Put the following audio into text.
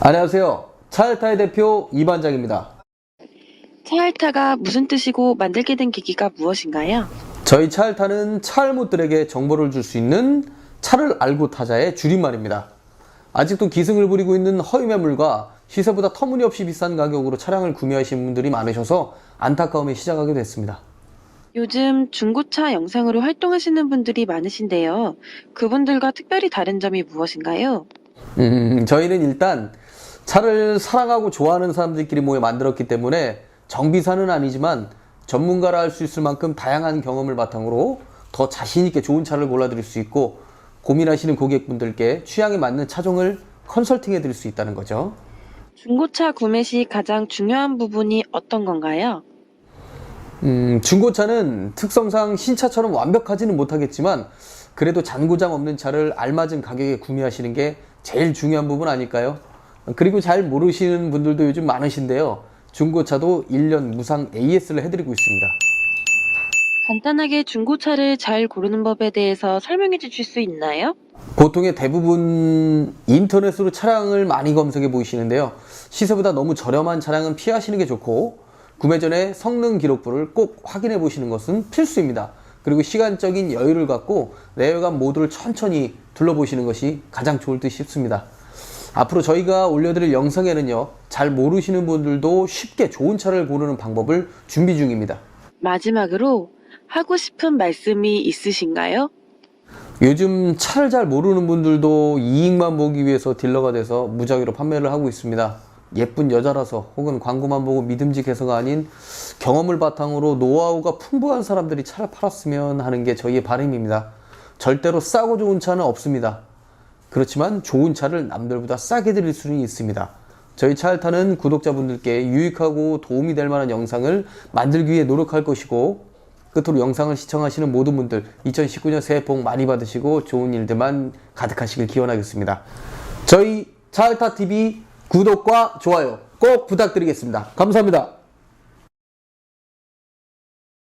안녕하세요. 차알타의 대표 이반장입니다. 차알타가 무슨 뜻이고 만들게 된 계기가 무엇인가요? 저희 차알타는 차알못들에게 정보를 줄 수 있는 차를 알고 타자의 줄임말입니다. 아직도 기승을 부리고 있는 허위 매물과 시세보다 터무니없이 비싼 가격으로 차량을 구매하시는 분들이 많으셔서 안타까움에 시작하게 됐습니다. 요즘 중고차 영상으로 활동하시는 분들이 많으신데요. 그분들과 특별히 다른 점이 무엇인가요? 음, 저희는 일단 차를 사랑하고 좋아하는 사람들끼리 모여 만들었기 때문에 정비사는 아니지만 전문가라 할 수 있을 만큼 다양한 경험을 바탕으로 더 자신있게 좋은 차를 골라드릴 수 있고 고민하시는 고객분들께 취향에 맞는 차종을 컨설팅해 드릴 수 있다는 거죠. 중고차 구매 시 가장 중요한 부분이 어떤 건가요? 음, 중고차는 특성상 신차처럼 완벽하지는 못하겠지만 그래도 잔고장 없는 차를 알맞은 가격에 구매하시는 게 제일 중요한 부분 아닐까요? 그리고 잘 모르시는 분들도 요즘 많으신데요. 중고차도 1년 무상 AS를 해드리고 있습니다. 간단하게 중고차를 잘 고르는 법에 대해서 설명해 주실 수 있나요? 보통의 대부분 인터넷으로 차량을 많이 검색해 보이시는데요. 시세보다 너무 저렴한 차량은 피하시는 게 좋고 구매 전에 성능 기록부를 꼭 확인해 보시는 것은 필수입니다. 그리고 시간적인 여유를 갖고 내외관 모두를 천천히 둘러보시는 것이 가장 좋을 듯 싶습니다. 앞으로 저희가 올려드릴 영상에는요, 잘 모르시는 분들도 쉽게 좋은 차를 고르는 방법을 준비 중입니다. 마지막으로 하고 싶은 말씀이 있으신가요? 요즘 차를 잘 모르는 분들도 이익만 보기 위해서 딜러가 돼서 무작위로 판매를 하고 있습니다. 예쁜 여자라서 혹은 광고만 보고 믿음직해서가 아닌 경험을 바탕으로 노하우가 풍부한 사람들이 차를 팔았으면 하는 게 저희의 바람입니다. 절대로 싸고 좋은 차는 없습니다. 그렇지만 좋은 차를 남들보다 싸게 드릴 수는 있습니다. 저희 차알타는 구독자분들께 유익하고 도움이 될 만한 영상을 만들기 위해 노력할 것이고 끝으로 영상을 시청하시는 모든 분들 2019년 새해 복 많이 받으시고 좋은 일들만 가득하시길 기원하겠습니다. 저희 차알타 TV 구독과 좋아요 꼭 부탁드리겠습니다. 감사합니다.